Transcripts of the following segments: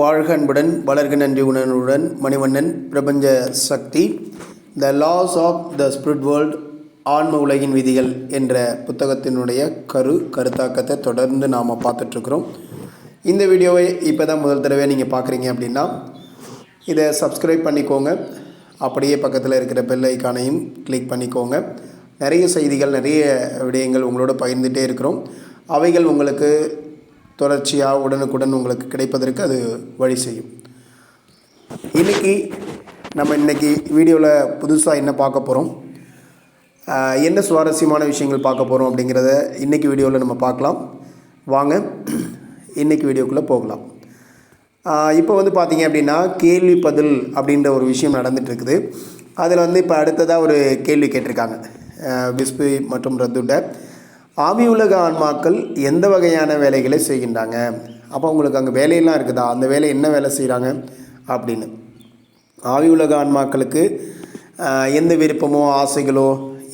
வாழ்க அன்புடன் வளர்க நன்றி உணர்வுடன் மணிவண்ணன் பிரபஞ்ச சக்தி the laws of the spirit world ஆன்ம உலகின் விதிகள் என்ற புத்தகத்தினுடைய கரு கருத்தாக்கத்தை தொடர்ந்து நாம் பார்த்துட்ருக்குறோம். இந்த வீடியோவை இப்போ தான் முதல் தடவை நீங்கள் பார்க்குறீங்க அப்படின்னா இதை சப்ஸ்கிரைப் பண்ணிக்கோங்க. அப்படியே பக்கத்தில் இருக்கிற பெல் ஐக்கானையும் கிளிக் பண்ணிக்கோங்க. நிறைய செய்திகள் நிறைய விடயங்கள் உங்களோட பகிர்ந்துகிட்டே இருக்கிறோம். அவைகள் உங்களுக்கு தொடர்ச்சியாக உடனுக்குடன் உங்களுக்கு கிடைப்பதற்கு அது வழி செய்யும். இன்றைக்கி நம்ம இன்றைக்கி வீடியோவில் புதுசாக என்ன பார்க்க போகிறோம் என்ன சுவாரஸ்யமான விஷயங்கள் பார்க்க போகிறோம் அப்படிங்கிறத இன்றைக்கி வீடியோவில் நம்ம பார்க்கலாம். வாங்க இன்றைக்கி வீடியோக்குள்ளே போகலாம். இப்போ வந்து பார்த்தீங்க அப்படின்னா கேள்வி பதில் அப்படின்ற ஒரு விஷயம் நடந்துகிட்ருக்குது அதில் வந்து இப்போ அடுத்ததாக ஒரு கேள்வி கேட்டிருக்காங்க. பிஸ்பி மற்றும் ரத்துட்ட. ஆவி உலக ஆன்மாக்கள் எந்த வகையான வேலைகளை செய்கின்றாங்க? அப்போ உங்களுக்கு அங்கே வேலையெல்லாம் இருக்குதா? அந்த வேலை என்ன வேலை செய்கிறாங்க அப்படின்னு. ஆவி உலக ஆன்மாக்களுக்கு எந்த விருப்பமோ ஆசைகளோ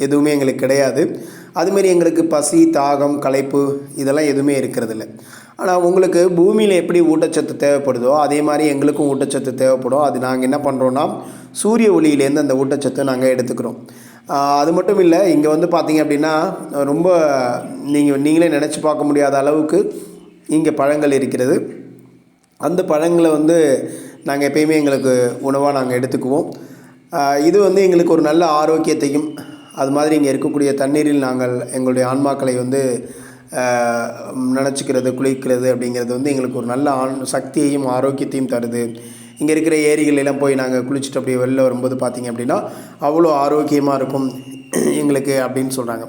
எதுவுமே எங்களுக்கு கிடையாது. அதுமாரி எங்களுக்கு பசி தாகம் களைப்பு இதெல்லாம் எதுவுமே இருக்கிறதில்ல. ஆனால் உங்களுக்கு பூமியில் எப்படி ஊட்டச்சத்து தேவைப்படுதோ அதே மாதிரி எங்களுக்கும் ஊட்டச்சத்து தேவைப்படும். அது நாங்கள் என்ன பண்ணுறோன்னா சூரிய ஒளியிலேருந்து அந்த ஊட்டச்சத்தை நாங்கள் எடுத்துக்கிறோம். அது மட்டும் இல்லை இங்கே வந்து பார்த்தீங்க அப்படின்னா ரொம்ப நீங்கள் நீங்களே நினச்சி பார்க்க முடியாத அளவுக்கு இங்கே பழங்கள் இருக்கிறது. அந்த பழங்களை வந்து நாங்கள் எப்பயுமே எங்களுக்கு உணவாக நாங்கள் எடுத்துக்குவோம். இது வந்து எங்களுக்கு ஒரு நல்ல ஆரோக்கியத்தையும் அது மாதிரி இங்கே இருக்கக்கூடிய தண்ணீரில் நாங்கள் எங்களுடைய ஆன்மாக்களை வந்து நினச்சிக்கிறது குளிக்கிறது அப்படிங்கிறது வந்து எங்களுக்கு ஒரு நல்ல ஆண் சக்தியையும் ஆரோக்கியத்தையும் தருது. இங்கே இருக்கிற ஏரிகளெல்லாம் போய் நாங்கள் குளிச்சுட்டு அப்படியே வெளில வரும்போது பார்த்தீங்க அப்படின்னா அவ்வளோ ஆரோக்கியமாக இருக்கும் எங்களுக்கு அப்படின்னு சொல்கிறாங்க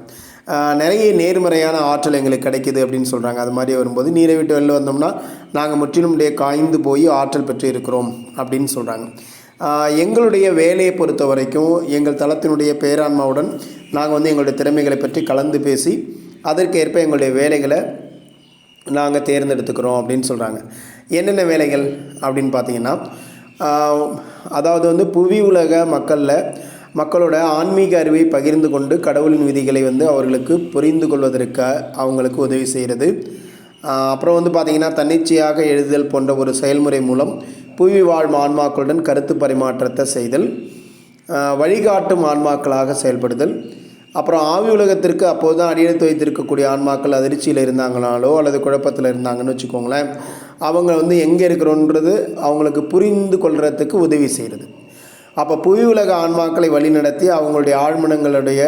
நிறைய நேர்மறையான ஆற்றல் எங்களுக்கு கிடைக்கிது அப்படின்னு சொல்கிறாங்க அது மாதிரி வரும்போது நீரை விட்டு வெளில வந்தோம்னா நாங்கள் முற்றிலும் அப்படியே காய்ந்து போய் ஆற்றல் பெற்று இருக்கிறோம் அப்படின்னு சொல்கிறாங்க எங்களுடைய வேலையை பொறுத்த வரைக்கும் எங்கள் தளத்தினுடைய பேராண்மாவுடன் நாங்கள் வந்து எங்களுடைய திறமைகளை பற்றி கலந்து பேசி அதற்கேற்ப எங்களுடைய வேலைகளை நாங்கள் தேர்ந்தெடுத்துக்கிறோம் அப்படின்னு சொல்கிறாங்க என்னென்ன வேலைகள் அப்படின்னு பார்த்தீங்கன்னா அதாவது வந்து புவி உலக மக்களில் மக்களோட ஆன்மீக அறிவை பகிர்ந்து கொண்டு கடவுளின் விதிகளை வந்து அவர்களுக்கு புரிந்து கொள்வதற்கு அவங்களுக்கு உதவி செய்கிறது அப்புறம் வந்து பார்த்திங்கன்னா தன்னிச்சையாக எழுதுதல் போன்ற ஒரு செயல்முறை மூலம் புவி வாழ் ஆன்மாக்களுடன் கருத்து பரிமாற்றத்தை செய்தல் வழிகாட்டும் ஆன்மாக்களாக செயல்படுதல் அப்புறம் ஆவி உலகத்திற்கு அப்போது தான் அடியெடுத்து வைத்திருக்கக்கூடிய ஆன்மாக்கள் அதிர்ச்சியில் இருந்தாங்கனாலோ அல்லது குழப்பத்தில் இருந்தாங்கன்னு வச்சுக்கோங்களேன். அவங்க வந்து எங்கே இருக்கிறோன்றது அவங்களுக்கு புரிந்து கொள்கிறதுக்கு உதவி செய்கிறது அப்போ புவி உலக ஆன்மாக்களை வழிநடத்தி அவங்களுடைய ஆழ்மனங்களுடைய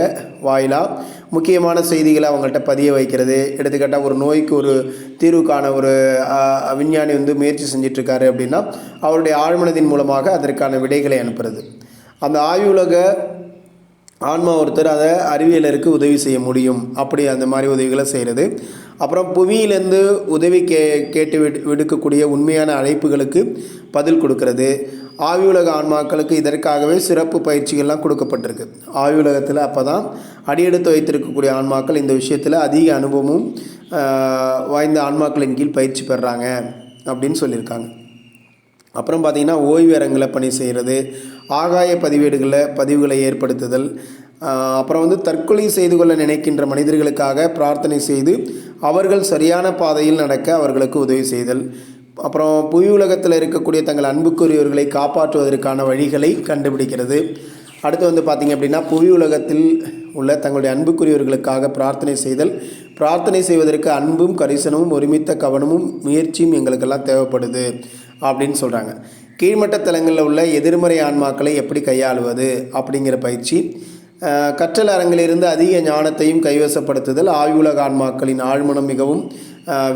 வாயிலாக முக்கியமான செய்திகளை அவங்கள்ட்ட பதிய வைக்கிறது. எடுத்துக்கிட்டால் ஒரு நோய்க்கு ஒரு தீர்வுக்கான ஒரு விஞ்ஞானி வந்து முயற்சி செஞ்சிட்ருக்காரு அப்படின்னா அவருடைய ஆழ்மனதின் மூலமாக அதற்கான விடைகளை அனுப்புறது. அந்த ஆயுலக ஆன்மா ஒருத்தர் அதை அறிவியலருக்கு உதவி செய்ய முடியும். அப்படி அந்த மாதிரி உதவிகளை செய்கிறது அப்புறம் புவியிலேருந்து உதவி கே கேட்டு விடு விடுக்கக்கூடிய உண்மையான அழைப்புகளுக்கு பதில் கொடுக்கறது. ஆவியுலக ஆன்மாக்களுக்கு இதற்காகவே சிறப்பு பயிற்சிகள்லாம் கொடுக்கப்பட்டிருக்கு. ஆவியுலகத்தில் அப்போ தான் அடியெடுத்து வைத்திருக்கக்கூடிய ஆன்மாக்கள் இந்த விஷயத்தில் அதிக அனுபவமும் வாய்ந்த ஆன்மாக்களின் கீழ் பயிற்சி பெறுறாங்க அப்படின்னு சொல்லியிருக்காங்க. அப்புறம் பார்த்திங்கன்னா ஓய்வரங்களை பணி செய்கிறது ஆகாய பதிவேடுகளை பதிவுகளை ஏற்படுத்துதல் அப்புறம் வந்து தற்கொலை செய்து கொள்ள நினைக்கின்ற மனிதர்களுக்காக பிரார்த்தனை செய்து அவர்கள் சரியான பாதையில் நடக்க அவர்களுக்கு உதவி செய்தல். அப்புறம் புவி உலகத்தில் இருக்கக்கூடிய தங்கள் அன்புக்குரியவர்களை காப்பாற்றுவதற்கான வழிகளை கண்டுபிடிக்கிறது. அடுத்து வந்து பார்த்திங்க அப்படின்னா புவி உலகத்தில் உள்ள தங்களுடைய அன்புக்குரியவர்களுக்காக பிரார்த்தனை செய்தல். பிரார்த்தனை செய்வதற்கு அன்பும் கரிசனமும் ஒருமித்த கவனமும் முயற்சியும் எங்களுக்கெல்லாம் தேவைப்படுது. அப்படின்னு சொல்கிறாங்க கீழ்மட்ட தலங்களில் உள்ள எதிர்மறை ஆன்மாக்களை எப்படி கையாளுவது அப்படிங்கிற பயிற்சி கற்றல் அரங்கிலிருந்து அதிக ஞானத்தையும் கைவசப்படுத்துதல் ஆய்வுலக ஆன்மாக்களின் ஆழ்மனம் மிகவும்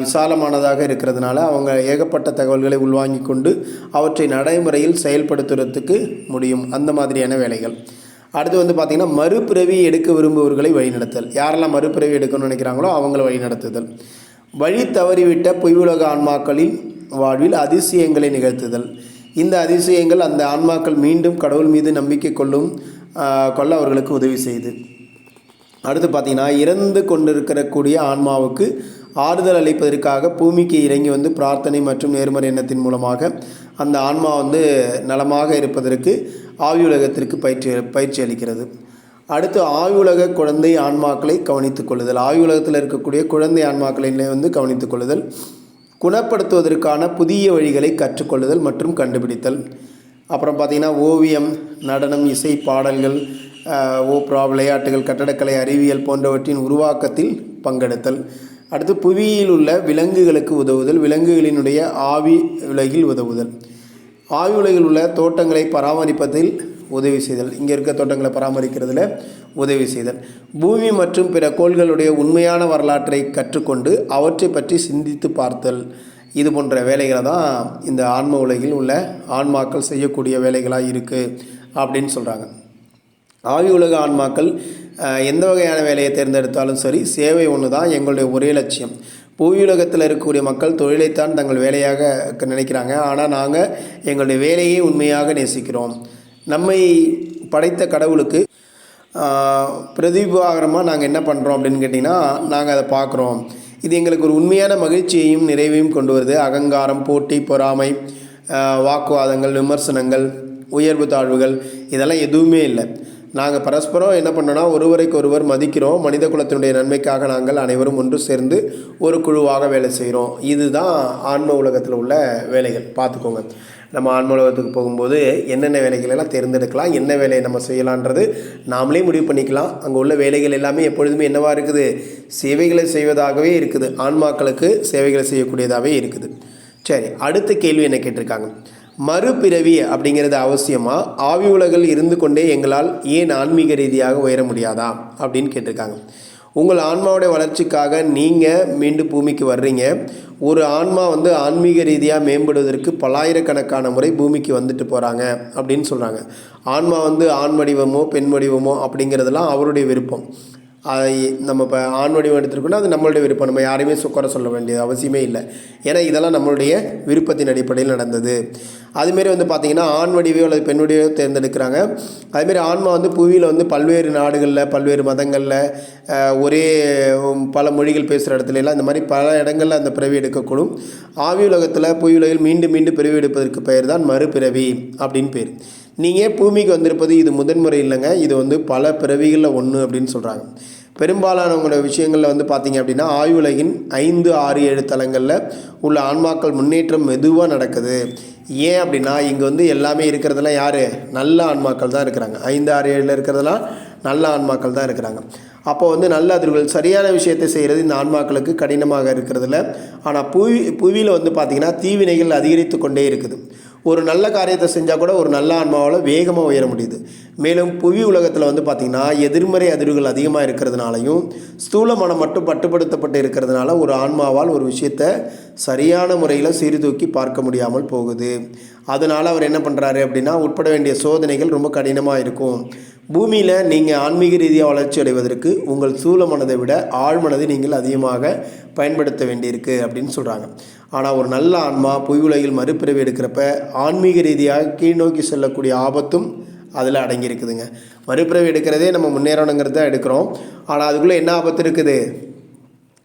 விசாலமானதாக இருக்கிறதுனால அவங்க ஏகப்பட்ட தகவல்களை உள்வாங்கி கொண்டு அவற்றை நடைமுறையில் செயல்படுத்துறதுக்கு முடியும். அந்த மாதிரியான வேலைகள். அடுத்து வந்து பார்த்திங்கன்னா மறுபிறவி எடுக்க விரும்புபவர்களை வழிநடத்தல். யாரெல்லாம் மறுபிறவி எடுக்கணும்னு நினைக்கிறாங்களோ அவங்கள வழிநடத்துதல். வழி தவறிவிட்ட பொய்வுலக ஆன்மாக்களின் வாழ்வில் அதிசயங்களை நிகழ்த்துதல். இந்த அதிசயங்கள் அந்த ஆன்மாக்கள் மீண்டும் கடவுள் மீது நம்பிக்கை கொள்ளும் கொள்ள அவர்களுக்கு உதவி செய்து. அடுத்து பார்த்தீங்கன்னா இறந்து கொண்டிருக்கிறக்கூடிய ஆன்மாவுக்கு ஆறுதல் அளிப்பதற்காக பூமிக்கு இறங்கி வந்து பிரார்த்தனை மற்றும் நேர்மறை எண்ணத்தின் மூலமாக அந்த ஆன்மா வந்து நலமாக இருப்பதற்கு ஆவியுலகத்திற்கு பயிற்சி பயிற்சி அளிக்கிறது. அடுத்து ஆய்வுலக குழந்தை ஆன்மாக்களை கவனித்துக் கொள்ளுதல். ஆய்வுலகத்தில் இருக்கக்கூடிய குழந்தை ஆன்மாக்களை வந்து கவனித்துக் கொள்ளுதல். குணப்படுத்துவதற்கான புதிய வழிகளை கற்றுக்கொள்ளுதல் மற்றும் கண்டுபிடித்தல். அப்புறம் பார்த்திங்கன்னா ஓவியம் நடனம் இசை பாடல்கள் ஓப்ரா விளையாட்டுகள் கட்டடக்கலை அறிவியல் போன்றவற்றின் உருவாக்கத்தில் பங்கெடுத்தல். அடுத்து புவியில் உள்ள விலங்குகளுக்கு உதவுதல் விலங்குகளினுடைய ஆவி உலகில் உதவுதல். ஆவி உலகில் உள்ள தோட்டங்களை பராமரிப்பதில் உதவி செய்தல். இங்கே இருக்க தோட்டங்களை பராமரிக்கிறதுல உதவி செய்தல். பூமி மற்றும் பிற கோள்களுடைய உண்மையான வரலாற்றை கற்றுக்கொண்டு அவற்றை பற்றி சிந்தித்து பார்த்தல். இது போன்ற வேலைகளை தான் இந்த ஆன்ம உலகில் உள்ள ஆன்மாக்கள் செய்யக்கூடிய வேலைகளாக இருக்குது அப்படின்னு சொல்கிறாங்க ஆவி உலக ஆன்மாக்கள் எந்த வகையான வேலையை தேர்ந்தெடுத்தாலும் சரி சேவை ஒன்று தான் எங்களுடைய ஒரே லட்சியம். பூவியுலகத்தில் இருக்கக்கூடிய மக்கள் தொழிலைத்தான் தங்கள் வேலையாக நினைக்கிறாங்க. ஆனால் நாங்கள் எங்களுடைய வேலையை உண்மையாக நேசிக்கிறோம். நம்மை படைத்த கடவுளுக்கு பிரதிபாகரமாக நாங்கள் என்ன பண்ணுறோம் அப்படின்னு கேட்டிங்கன்னா நாங்கள் அதை பார்க்குறோம். இது எங்களுக்கு ஒரு உண்மையான மகிழ்ச்சியையும் நிறைவையும் கொண்டு வருது. அகங்காரம் போட்டி பொறாமை வாக்குவாதங்கள் விமர்சனங்கள் உயர்வு தாழ்வுகள் இதெல்லாம் எதுவுமே இல்லை. நாங்கள் பரஸ்பரம் என்ன பண்ணோன்னா ஒருவருக்கு ஒருவர் மதிக்கிறோம். மனித குலத்தினுடைய நன்மைக்காக நாங்கள் அனைவரும் ஒன்று சேர்ந்து ஒரு குழுவாக வேலை செய்கிறோம் இதுதான் ஆன்ம உலகத்தில் உள்ள வேலைகள். பார்த்துக்கோங்க. நம்ம ஆன்ம உலகத்துக்கு போகும்போது என்னென்ன வேலைகள் எல்லாம் தேர்ந்தெடுக்கலாம் என்ன வேலையை நம்ம செய்யலான்றது நாமளே முடிவு பண்ணிக்கலாம். அங்கே உள்ள வேலைகள் எல்லாமே எப்பொழுதுமே என்னவாக இருக்குது? சேவைகளை செய்வதாகவே இருக்குது. ஆன்மாக்களுக்கு சேவைகளை செய்யக்கூடியதாகவே இருக்குது. சரி அடுத்த கேள்வி என்ன கேட்டிருக்காங்க? மறுபிறவி அப்படிங்கிறது அவசியமா? ஆவி உலகில் இருந்து கொண்டே எங்களால் ஏன் ஆன்மீக ரீதியாக உயர முடியாதா? அப்படின்னு கேட்டிருக்காங்க. உங்கள் ஆன்மாவுடைய வளர்ச்சிக்காக நீங்கள் மீண்டும் பூமிக்கு வர்றீங்க. ஒரு ஆன்மா வந்து ஆன்மீக ரீதியாக மேம்படுவதற்கு பல்லாயிரக்கணக்கான முறை பூமிக்கு வந்துட்டு போகிறாங்க அப்படின்னு சொல்கிறாங்க ஆன்மா வந்து ஆண் வடிவமோ பெண் வடிவமோ அப்படிங்கிறதெல்லாம் அவருடைய விருப்பம். அதை நம்ம இப்போ ஆண் வடிவம் எடுத்துருக்கோம்னா அது நம்மளுடைய விருப்பம். நம்ம யாரையுமே சுக்கர சொல்ல வேண்டியது அவசியமே இல்லை. ஏன்னா இதெல்லாம் நம்மளுடைய விருப்பத்தின் அடிப்படையில் நடந்தது. அதுமாரி வந்து பார்த்திங்கன்னா ஆண் வடிவையோ அல்லது பெண் வடிவையோ தேர்ந்தெடுக்கிறாங்க. அதுமாரி ஆன்மா வந்து புவியில் வந்து பல்வேறு நாடுகளில் பல்வேறு மதங்களில் ஒரே பல மொழிகள் பேசுகிற இடத்துல எல்லாம் இந்த மாதிரி பல இடங்களில் அந்த பிறவி எடுக்கக்கூடும். ஆவி உலகத்தில் புவி உலகில் மீண்டும் மீண்டும் பிறவி எடுப்பதற்கு பெயர் தான் மறுபிறவி அப்படின்னு பேர். நீங்கள் பூமிக்கு வந்திருப்பது இது முதன்முறை இல்லைங்க இது வந்து பல பிறவிகளில் ஒன்று அப்படின்னு சொல்கிறாங்க பெரும்பாலானவங்களோட விஷயங்களில் வந்து பார்த்தீங்க அப்படின்னா ஆயுலகின் ஐந்து ஆறு ஏழு தலங்களில் உள்ள ஆன்மாக்கள் முன்னேற்றம் மெதுவாக நடக்குது. ஏன் அப்படின்னா இங்கே வந்து எல்லாமே இருக்கிறதெல்லாம் யார்? நல்ல ஆன்மாக்கள் தான் இருக்கிறாங்க. ஐந்து ஆறு ஏழில் இருக்கிறதெல்லாம் நல்ல ஆன்மாக்கள் தான் இருக்கிறாங்க. அப்போ வந்து நல்ல அதிர்வுகள் சரியான விஷயத்தை செய்கிறது இந்த ஆன்மாக்களுக்கு கடினமாக இருக்கிறதுல ஆனால் புவி புவியில் வந்து பார்த்திங்கன்னா தீவினைகள் அதிகரித்து கொண்டே இருக்குது. ஒரு நல்ல காரியத்தை செஞ்சால் கூட ஒரு நல்ல ஆன்மாவால் வேகமாக உயர முடியுது. மேலும் புவி உலகத்தில் வந்து பார்த்திங்கன்னா எதிர்மறை அதிர்வுகள் அதிகமாக இருக்கிறதுனாலையும் ஸ்தூல மனம் மட்டும் பட்டுப்படுத்தப்பட்டு இருக்கிறதுனால ஒரு ஆன்மாவால் ஒரு விஷயத்தை சரியான முறையில் சீர்தூக்கி பார்க்க முடியாமல் போகுது. அதனால் அவர் என்ன பண்ணுறாரு அப்படின்னா உட்பட வேண்டிய சோதனைகள் ரொம்ப கடினமாக இருக்கும். பூமியில் நீங்கள் ஆன்மீக ரீதியாக வளர்ச்சி அடைவதற்கு உங்கள் சூழ மனதை விட ஆழ்மனதை நீங்கள் அதிகமாக பயன்படுத்த வேண்டியிருக்கு அப்படின்னு சொல்கிறாங்க ஆனால் ஒரு நல்ல ஆன்மா பொய் உலகில் மறுபிறவி எடுக்கிறப்ப ஆன்மீக ரீதியாக கீழ்நோக்கி செல்லக்கூடிய ஆபத்தும் அதில் அடங்கியிருக்குதுங்க. மறுபிறவி எடுக்கிறதே நம்ம முன்னேறணுங்கிறத எடுக்கிறோம். ஆனால் அதுக்குள்ளே என்ன ஆபத்து இருக்குது?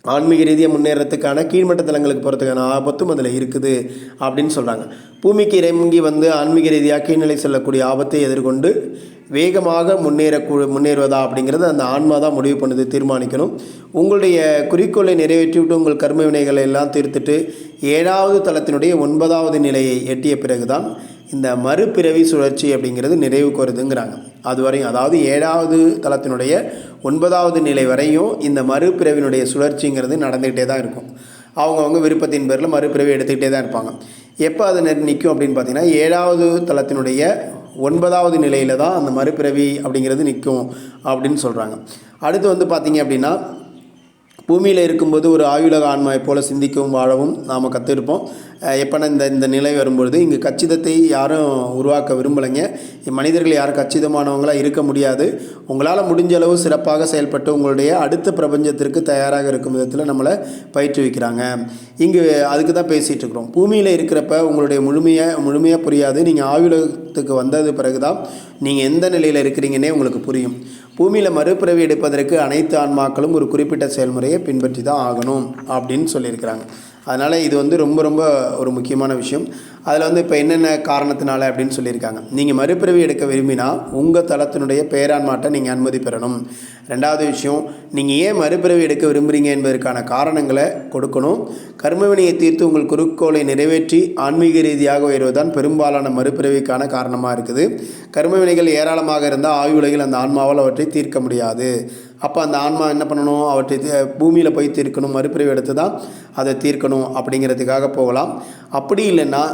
ஆன்மீக ரீதியாக முன்னேறத்துக்கான கீழ்மட்ட தலங்களுக்கு போகிறதுக்கான ஆபத்தும் அதில் இருக்குது அப்படின்னு சொல்கிறாங்க பூமிக்கு இறங்கி வந்து ஆன்மீக ரீதியாக கீழ்நிலை செல்லக்கூடிய ஆபத்தை எதிர்கொண்டு வேகமாக முன்னேறக்கூ முன்னேறுவதா அப்படிங்கிறது அந்த ஆன்மா தான் முடிவு பண்ணுது தீர்மானிக்கணும். உங்களுடைய குறிக்கோளை நிறைவேற்றிவிட்டு உங்கள் கர்ம வினைகளை எல்லாம் தீர்த்துட்டு ஏழாவது தளத்தினுடைய ஒன்பதாவது நிலையை எட்டிய பிறகுதான் இந்த மறுபிறவி சுழற்சி அப்படிங்கிறது நிறைவுக்கு வருதுங்கிறாங்க. அதுவரையும் அதாவது ஏழாவது தளத்தினுடைய ஒன்பதாவது நிலை வரையும் இந்த மறுபிறவினுடைய சுழற்சிங்கிறது நடந்துக்கிட்டே தான் இருக்கும். அவங்கவுங்க விருப்பத்தின் பேரில் மறுபிறவி எடுத்துக்கிட்டே தான் இருப்பாங்க. எப்போ அது நிற்கும் அப்படின்னு பார்த்தீங்கன்னா ஏழாவது தளத்தினுடைய ஒன்பதாவது நிலையில் தான் அந்த மறுபிறவி அப்படிங்கிறது நிற்கும் அப்படின்னு சொல்கிறாங்க அடுத்து வந்து பார்த்தீங்க அப்படின்னா பூமியில் இருக்கும்போது ஒரு ஆயுலக ஆன்மாவை போல சிந்திக்கவும் வாழவும் நாம் கற்றுருப்போம் எப்போனா இந்த இந்த நிலை வரும்பொழுது இங்கே கச்சிதத்தை யாரும் உருவாக்க விரும்பலைங்க. மனிதர்கள் யாரும் கச்சிதமானவங்களாக இருக்க முடியாது. உங்களால் முடிஞ்ச அளவு சிறப்பாக செயல்பட்டு உங்களுடைய அடுத்த பிரபஞ்சத்திற்கு தயாராக இருக்கும் விதத்தில் நம்மளை பயிற்றுவிக்கிறாங்க. இங்கு அதுக்கு தான் பேசிகிட்டு இருக்கிறோம். பூமியில் இருக்கிறப்ப உங்களுடைய முழுமையாக முழுமையாக புரியாது. நீங்கள் ஆயுலகத்துக்கு வந்தது பிறகு தான் நீங்கள் எந்த நிலையில் இருக்கிறீங்கன்னே உங்களுக்கு புரியும். பூமியில் மறுபிறவி எடுப்பதற்கு அனைத்து ஆன்மாக்களும் ஒரு குறிப்பிட்ட செயல்முறையை பின்பற்றி தான் ஆகணும் அப்படின்னு சொல்லியிருக்கிறாங்க. அதனால் இது வந்து ரொம்ப ரொம்ப ஒரு முக்கியமான விஷயம். அதில் வந்து இப்போ என்னென்ன காரணத்தினால அப்படின்னு சொல்லியிருக்காங்க. நீங்கள் மறுபிறவி எடுக்க விரும்பினா உங்கள் தளத்தினுடைய பேராண்மாட்டை நீங்கள் அனுமதி பெறணும். ரெண்டாவது விஷயம் நீங்கள் ஏன் மறுபிறவி எடுக்க விரும்புகிறீங்க என்பதற்கான காரணங்களை கொடுக்கணும். கர்மவினையை தீர்த்து உங்கள் குறுக்கோளை நிறைவேற்றி ஆன்மீக ரீதியாக உயர்வதுதான் பெரும்பாலான மறுபிறவிக்கான காரணமாக இருக்குது. கர்மவினைகள் ஏராளமாக இருந்தால் ஆய்வுலகில் அந்த ஆன்மாவால் அவற்றை தீர்க்க முடியாது. அப்போ அந்த ஆன்மா என்ன பண்ணணும்? அவற்றை பூமியில் போய் தீர்க்கணும் மறுபிறவி எடுத்து தான் அதை தீர்க்கணும் அப்படிங்கிறதுக்காக போகலாம். அப்படி இல்லைன்னா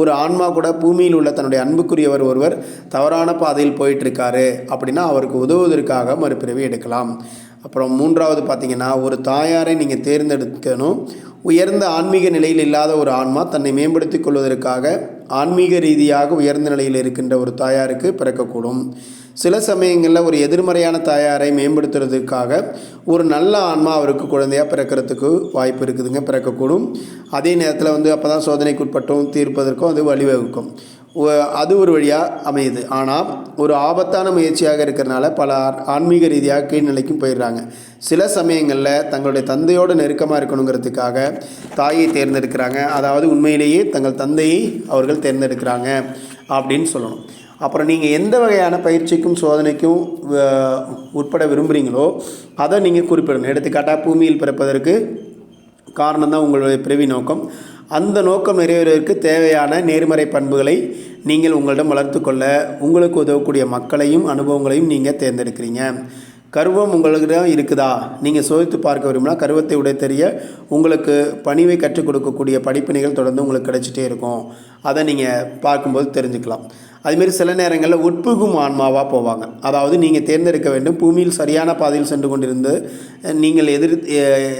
ஒரு ஆன்மா கூட பூமியில் உள்ள தன்னுடைய அன்புக்குரியவர் ஒருவர் தவறான பாதையில் போயிட்டுருக்காரு அப்படின்னா அவருக்கு உதவுவதற்காக மறுபிறவி எடுக்கலாம். அப்புறம் மூன்றாவது பார்த்தீங்கன்னா ஒரு தாயாரை நீங்கள் தேர்ந்தெடுக்கணும். உயர்ந்த ஆன்மீக நிலையில் இல்லாத ஒரு ஆன்மா தன்னை மேம்படுத்திக் கொள்வதற்காக ஆன்மீக ரீதியாக உயர்ந்த நிலையில் இருக்கின்ற ஒரு தாயாருக்கு பிறக்கக்கூடும். சில சமயங்களில் ஒரு எதிர்மறையான தாயாரை மேம்படுத்துறதுக்காக ஒரு நல்ல ஆன்மா அவருக்கு குழந்தையாக பிறக்கிறதுக்கு வாய்ப்பு இருக்குதுங்க பிறக்கக்கூடும். அதே நேரத்தில் வந்து அப்போ தான் சோதனைக்குட்பட்டும் தீர்ப்பதற்கும் அது வழிவகுக்கும். அது ஒரு வழியாக அமையுது. ஆனால் ஒரு ஆபத்தான முயற்சியாக இருக்கிறனால பல ஆன்மீக ரீதியாக கீழ்நிலைக்கும் போயிடுறாங்க. சில சமயங்களில் தங்களுடைய தந்தையோடு நெருக்கமாக இருக்கணுங்கிறதுக்காக தாயை தேர்ந்தெடுக்கிறாங்க. அதாவது உண்மையிலேயே தங்கள் தந்தையை அவர்கள் தேர்ந்தெடுக்கிறாங்க அப்படின்னு சொல்லணும். அப்புறம் நீங்கள் எந்த வகையான பயிற்சிக்கும் சோதனைக்கும் உட்பட விரும்புகிறீங்களோ அதை நீங்கள் குறிப்பிடணும். எடுத்துக்காட்டாக பூமியில் பிறப்பதற்கு காரணம் தான் உங்களுடைய பிறவி நோக்கம். அந்த நோக்கம் நிறைவேறுவதற்கு தேவையான நேர்மறை பண்புகளை நீங்கள் உங்களிடம் வளர்த்துக்கொள்ள உங்களுக்கு உதவக்கூடிய மக்களையும் அனுபவங்களையும் நீங்கள் தேர்ந்தெடுக்கிறீங்க. கர்வம் உங்களிடம் இருக்குதா? நீங்கள் சோதித்து பார்க்க விரும்பினா கர்வத்தை உடைய தெரிய உங்களுக்கு பணிவை கற்றுக் கொடுக்கக்கூடிய படிப்பினைகள் தொடர்ந்து உங்களுக்கு கிடைச்சிட்டே இருக்கும். அதை நீங்கள் பார்க்கும்போது தெரிஞ்சுக்கலாம். அதுமாரி சில நேரங்களில் உட்புகும் ஆன்மாவாக போவாங்க. அதாவது நீங்கள் தேர்ந்தெடுக்க வேண்டும். பூமியில் சரியான பாதையில் சென்று கொண்டிருந்து நீங்கள் எதிர்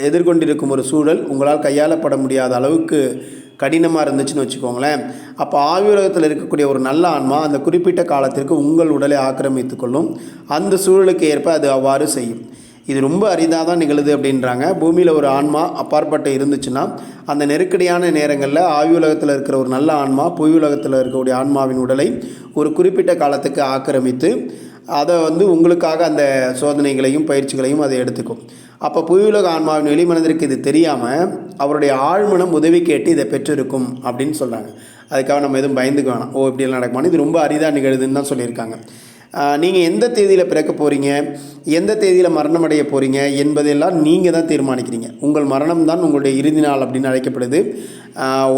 எதிர்கொண்டிருக்கும் ஒரு சூழல் உங்களால் கையாளப்பட முடியாத அளவுக்கு கடினமாக இருந்துச்சுன்னு வச்சுக்கோங்களேன். அப்போ ஆவியுலகத்தில் இருக்கக்கூடிய ஒரு நல்ல ஆன்மா அந்த குறிப்பிட்ட காலத்திற்கு உங்கள் உடலை ஆக்கிரமித்து கொள்ளும். அந்த சூழலுக்கு ஏற்ப அது அவ்வாறு செய்யும். இது ரொம்ப அரிதாக தான் நிகழுது அப்படின்றாங்க. பூமியில் ஒரு ஆன்மா அப்பாற்பட்டு இருந்துச்சுன்னா அந்த நெருக்கடியான நேரங்களில் ஆயுலகத்தில் இருக்கிற ஒரு நல்ல ஆன்மா புயுலகத்தில் இருக்கக்கூடிய ஆன்மாவின் உடலை ஒரு குறிப்பிட்ட காலத்துக்கு ஆக்கிரமித்து அதை வந்து உங்களுக்காக அந்த சோதனைகளையும் பயிற்சிகளையும் அதை எடுத்துக்கும். அப்போ புயுலக ஆன்மாவின் வெளிமனதிற்கு இது தெரியாமல் அவருடைய ஆழ்மனம் உதவி கேட்டு இதை பெற்றிருக்கும் அப்படின்னு சொல்கிறாங்க அதுக்காக நம்ம எதுவும் பயந்துக்க வேணாம். ஓ இப்படி எல்லாம் நடக்குமான்னு இது ரொம்ப அரிதாக நிகழுதுன்னு தான் சொல்லியிருக்காங்க. நீங்கள் எந்த தேதியில் பிறக்க போகிறீங்க எந்த தேதியில் மரணம் அடைய போகிறீங்க என்பதெல்லாம் நீங்கள் தான் தீர்மானிக்கிறீங்க. உங்கள் மரணம் தான் உங்களுடைய இறுதி நாள் அப்படின்னு அழைக்கப்படுது.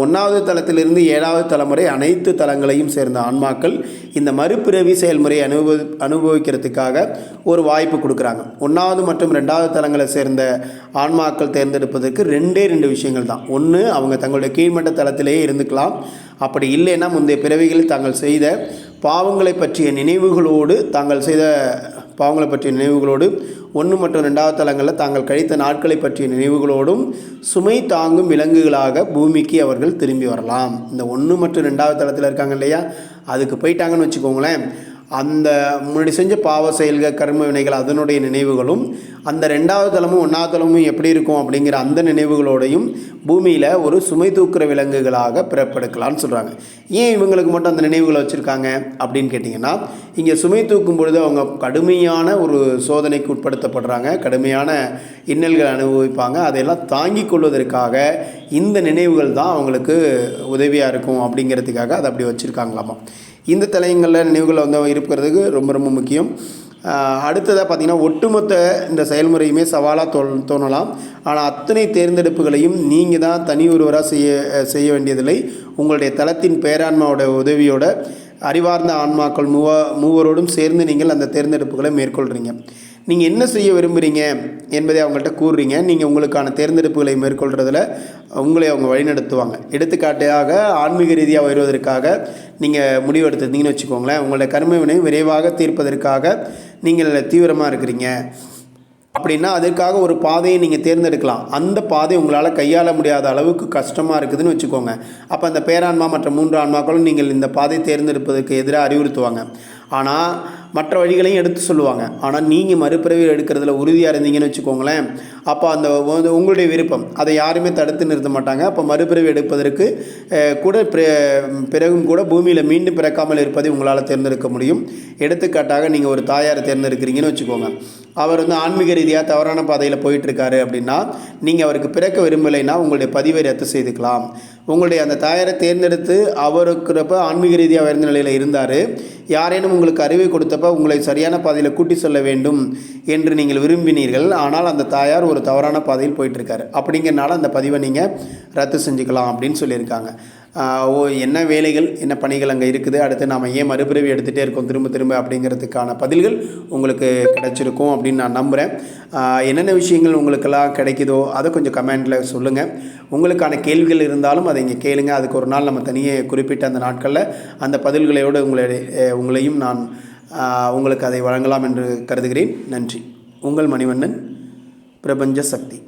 ஒன்றாவது தளத்திலிருந்து ஏழாவது தலைமுறை அனைத்து தளங்களையும் சேர்ந்த ஆன்மாக்கள் இந்த மறுபிறவி செயல்முறையை அனுபவி அனுபவிக்கிறதுக்காக ஒரு வாய்ப்பு கொடுக்குறாங்க. ஒன்றாவது மற்றும் ரெண்டாவது தளங்களை சேர்ந்த ஆன்மாக்கள் தேர்ந்தெடுப்பதற்கு ரெண்டே ரெண்டு விஷயங்கள் தான். ஒன்று அவங்க தங்களுடைய கீழ்மட்ட தளத்திலேயே இருந்துக்கலாம். அப்படி இல்லைன்னா முந்தைய பிறவிகளில் தாங்கள் செய்த பாவங்களை பற்றிய நினைவுகளோடு தாங்கள் செய்த பாவங்களை பற்றிய நினைவுகளோடு ஒன்று மற்றும் ரெண்டாவது தலங்களில் தாங்கள் கழித்த நாட்களை பற்றிய நினைவுகளோடும் சுமை தாங்கும் விலங்குகளாக பூமிக்கு அவர்கள் திரும்பி வரலாம். இந்த ஒன்று மற்றும் ரெண்டாவது தளத்தில் இருக்காங்க இல்லையா? அதுக்கு போயிட்டாங்கன்னு வச்சுக்கோங்களேன். அந்த முன்னாடி செஞ்ச பாவ செயல்கள் கர்ம வினைகள் அதனுடைய நினைவுகளும் அந்த ரெண்டாவது தளமும் ஒன்றாவது தளமும் எப்படி இருக்கும் அப்படிங்கிற அந்த நினைவுகளோடையும் பூமியில் ஒரு சுமை தூக்குற விலங்குகளாக பிறப்பெடுக்கலாம்னு சொல்கிறாங்க ஏன் இவங்களுக்கு மட்டும் அந்த நினைவுகளை வச்சுருக்காங்க அப்படின்னு கேட்டிங்கன்னா இங்கே சுமை தூக்கும் பொழுது அவங்க கடுமையான ஒரு சோதனைக்கு உட்படுத்தப்படுறாங்க கடுமையான இன்னல்கள் அனுபவிப்பாங்க அதையெல்லாம் தாங்கிக் கொள்வதற்காக இந்த நினைவுகள் தான் அவங்களுக்கு உதவியாக இருக்கும் அப்படிங்கிறதுக்காக அதை அப்படி வச்சுருக்காங்களாமா. இந்த தலையங்களில் நினைவுகள் வந்து இருக்கிறதுக்கு ரொம்ப ரொம்ப முக்கியம். அடுத்ததாக பார்த்திங்கன்னா ஒட்டுமொத்த இந்த செயல்முறையுமே சவாலாக தோ தோணலாம். ஆனால் அத்தனை தேர்ந்தெடுப்புகளையும் நீங்கள் தான் தனி ஒருவராக செய்ய செய்ய வேண்டியதில்லை. உங்களுடைய தளத்தின் பேரான்மாவோட உதவியோட அறிவார்ந்த ஆன்மாக்கள் மூவ மூவரோடும் சேர்ந்து நீங்கள் அந்த தேர்ந்தெடுப்புகளை மேற்கொள்கிறீங்க நீங்கள் என்ன செய்ய விரும்புகிறீங்க என்பதை அவங்கள்ட்ட கூறுறீங்க. நீங்கள் உங்களுக்கான தேர்ந்தெடுப்புகளை மேற்கொள்கிறதுல உங்களை அவங்க வழிநடத்துவாங்க. எடுத்துக்காட்டாக ஆன்மீக ரீதியாக வருவதற்காக நீங்கள் முடிவு எடுத்திருந்தீங்கன்னு வச்சுக்கோங்களேன் உங்களோட கர்மவினை விரைவாக தீர்ப்பதற்காக நீங்கள் தீவிரமாக இருக்கிறீங்க. அப்படின்னா அதற்காக ஒரு பாதையை நீங்கள் தேர்ந்தெடுக்கலாம். அந்த பாதை உங்களால் கையாள முடியாத அளவுக்கு கஷ்டமாக இருக்குதுன்னு வச்சுக்கோங்க. அப்போ அந்த பேரான்மா மற்ற மூன்று ஆன்மாக்களும் நீங்கள் இந்த பாதை தேர்ந்தெடுப்பதற்கு எதிராக அறிவுறுத்துவாங்க. ஆனால் மற்ற வழிகளையும் எடுத்து சொல்லுவாங்க. ஆனால் நீங்கள் மறுபிறவி எடுக்கிறதுல உறுதியாக இருந்தீங்கன்னு வச்சுக்கோங்களேன் அப்போ அந்த உங்களுடைய விருப்பம். அதை யாருமே தடுத்து நிறுத்த மாட்டாங்க. அப்போ மறுபிறவி எடுப்பதற்கு கூட பிற- பிறகும் கூட பூமியில் மீண்டும் பிறக்காமல் இருப்பதை உங்களால் தேர்ந்தெடுக்க முடியும். எடுத்துக்காட்டாக நீங்கள் ஒரு தாயாரை தேர்ந்தெடுக்கிறீங்கன்னு வச்சுக்கோங்க. அவர் வந்து ஆன்மீக ரீதியாக தவறான பாதையில் போயிட்டுருக்காரு அப்படின்னா நீங்கள் அவருக்கு பிறக்க விரும்பலைன்னா உங்களுடைய பதிவை ரத்து செய்துக்கலாம். உங்களுடைய அந்த தாயாரை தேர்ந்தெடுத்து அவருக்குறப்ப ஆன்மீக ரீதியாக உயர்ந்த நிலையில் இருந்தார். யாரேனும் உங்களுக்கு அறிவை கொடுத்தப்ப உங்களை சரியான பாதையில் கூட்டி செல்ல வேண்டும் என்று நீங்கள் விரும்பினீர்கள். ஆனால் அந்த தாயார் ஒரு தவறான பாதையில் போயிட்டுருக்காரு. அப்படிங்கிறனால அந்த பதிவை நீங்கள் ரத்து செஞ்சுக்கலாம் அப்படின்னு சொல்லியிருக்காங்க. ஓ என்ன வேலைகள் என்ன பணிகள் அங்கே இருக்குது? அடுத்து நாம் ஏன் மறுபிறவி எடுத்துகிட்டே இருக்கோம் திரும்ப திரும்ப அப்படிங்கிறதுக்கான பதில்கள் உங்களுக்கு கிடைச்சிருக்கும் அப்படின்னு நான் நம்புகிறேன் என்னென்ன விஷயங்கள் உங்களுக்கெல்லாம் கிடைக்குதோ அதை கொஞ்சம் கமெண்டில் சொல்லுங்கள் உங்களுக்கான கேள்விகள் இருந்தாலும் அதை இங்கே கேளுங்க. அதுக்கு ஒரு நாள் நம்ம தனியே குறிப்பிட்ட அந்த நாட்களில் அந்த பதில்களையோடு உங்களை உங்களையும் நான் உங்களுக்கு அதை வழங்கலாம் என்று கருதுகிறேன். நன்றி. உங்கள் மணிவண்ணன் பிரபஞ்ச சக்தி.